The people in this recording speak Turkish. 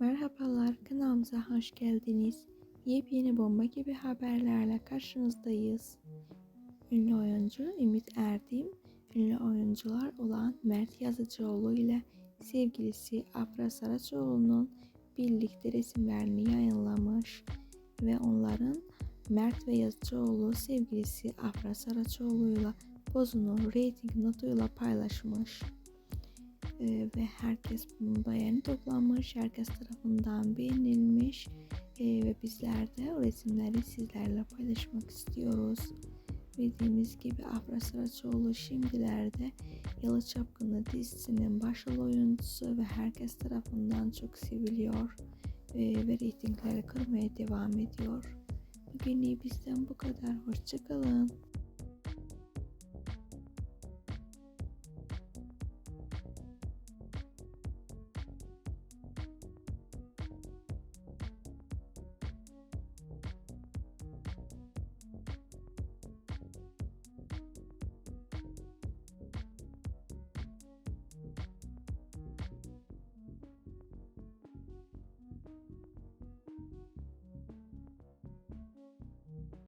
Merhabalar, kanalımıza hoş geldiniz. Yepyeni bomba gibi haberlerle karşınızdayız. Ünlü oyuncu Ümit Erdim, ünlü oyuncular olan Mert Yazıcıoğlu ile sevgilisi Afra Saraçoğlu'nun birlikte resimlerini yayınlamış ve onların Mert ve Yazıcıoğlu sevgilisi Afra Saraçoğlu'yla pozunu reyting notuyla paylaşmış. Ee, ve herkes beğeni toplamış, herkes tarafından beğenilmiş Ee, ve bizler de o resimleri sizlerle paylaşmak istiyoruz. Bildiğimiz gibi Afra Saraçoğlu şimdilerde Yalı Çapkını dizisinin başrol oyuncusu ve herkes tarafından çok seviliyor Ee, ve reytingleri kırmaya devam ediyor. Bugünlük bizden bu kadar. Hoşçakalın.